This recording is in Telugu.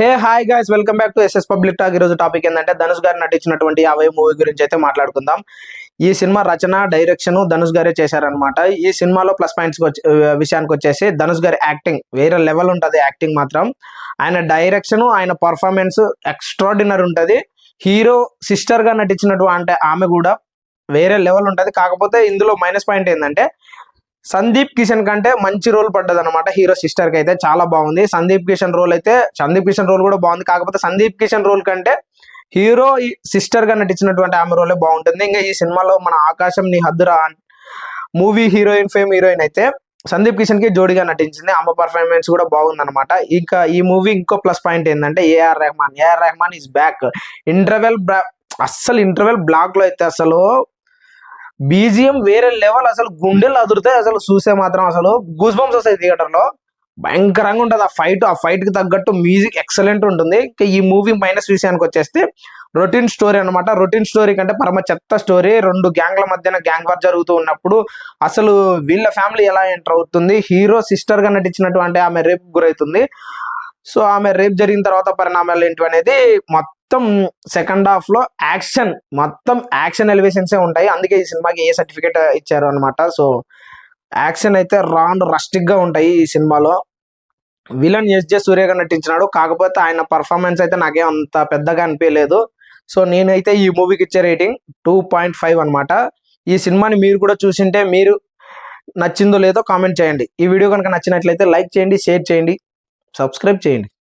Hey hi guys welcome back to SS public talk ఈరోజు టాపిక్ ఏంటంటే ధనుష్ గారు నటించినటువంటి అవే మూవీ గురించి అయితే మాట్లాడుకుందాం. ఈ సినిమా రచన డైరెక్షన్ ధనుష్ గారే చేశారనమాట ఈ సినిమాలో ప్లస్ పాయింట్స్ విషయానికి వచ్చేసి ధనుష్ గారి యాక్టింగ్ వేరే లెవెల్ ఉంటుంది యాక్టింగ్ మాత్రం. ఆయన డైరెక్షన్ ఆయన పర్ఫార్మెన్స్ ఎక్స్ట్రాడినరీ ఉంటుంది. హీరో సిస్టర్గా నటించినటువంటి ఆమె కూడా వేరే లెవెల్ ఉంటుంది. కాకపోతే ఇందులో మైనస్ పాయింట్ ఏంటంటే సందీప్ కిషన్ కంటే మంచి రోల్ పడ్డది అనమాట హీరో సిస్టర్కి అయితే చాలా బాగుంది. సందీప్ కిషన్ రోల్ అయితే సందీప్ కిషన్ రోల్ కూడా బాగుంది. కాకపోతే సందీప్ కిషన్ రోల్ కంటే హీరో సిస్టర్గా నటించినటువంటి ఆమె రోలే బాగుంటుంది. ఇంకా ఈ సినిమాలో మన Aakasam Nee Haddura movie heroine fame heroine అయితే సందీప్ కిషన్కి జోడిగా నటించింది. ఆమె పర్ఫార్మెన్స్ కూడా బాగుంది అనమాట ఇంకా ఈ మూవీ ఇంకో ప్లస్ పాయింట్ ఏంటంటే AR Rahman AR Rahman is back interval అస్సలు ఇంటర్వెల్ బ్లాక్లో అయితే అసలు బీజిఎం వేరే లెవెల్ అసలు గుండెలు అదురుతాయి. అసలు చూసే మాత్రం అసలు గూస్ బంప్స్ వస్తాయి థియేటర్లో భయంకరంగా ఉంటుంది ఆ ఫైట్ ఆ ఫైట్కి తగ్గట్టు మ్యూజిక్ ఎక్సలెంట్ ఉంటుంది. ఈ మూవీ మైనస్ విషయానికి వచ్చేస్తే రొటీన్ స్టోరీ అనమాట రొటీన్ స్టోరీ కంటే పరమ చెత్త స్టోరీ రెండు గ్యాంగ్ల మధ్యన గ్యాంగ్ వార్ జరుగుతూ ఉన్నప్పుడు అసలు వీళ్ళ ఫ్యామిలీ ఎలా ఎంటర్ అవుతుంది? హీరో సిస్టర్గా నటించినటువంటి ఆమె రేప్ గురవుతుంది. సో ఆమె రేప్ జరిగిన తర్వాత పరిణామాలు ఏంటి అనేది మొత్తం సెకండ్ హాఫ్లో యాక్షన్ మొత్తం యాక్షన్ ఎలివేషన్స్ ఉంటాయి. అందుకే ఈ సినిమాకి ఏ సర్టిఫికేట్ ఇచ్చారు అనమాట సో యాక్షన్ అయితే రాన్ రస్టిక్గా ఉంటాయి ఈ సినిమాలో. విలన్ ఎస్ జే సూర్య గారు నటించినాడు. కాకపోతే ఆయన పర్ఫార్మెన్స్ అయితే నాకే అంత పెద్దగా అనిపించలేదు. సో నేనైతే ఈ మూవీకి ఇచ్చే రేటింగ్ టూ పాయింట్ ఫైవ్ అనమాట ఈ సినిమాని మీరు కూడా చూసింటే మీరు నచ్చిందో లేదో కామెంట్ చేయండి. ఈ వీడియో కనుక నచ్చినట్లయితే లైక్ చేయండి షేర్ చేయండి సబ్స్క్రైబ్ చేయండి.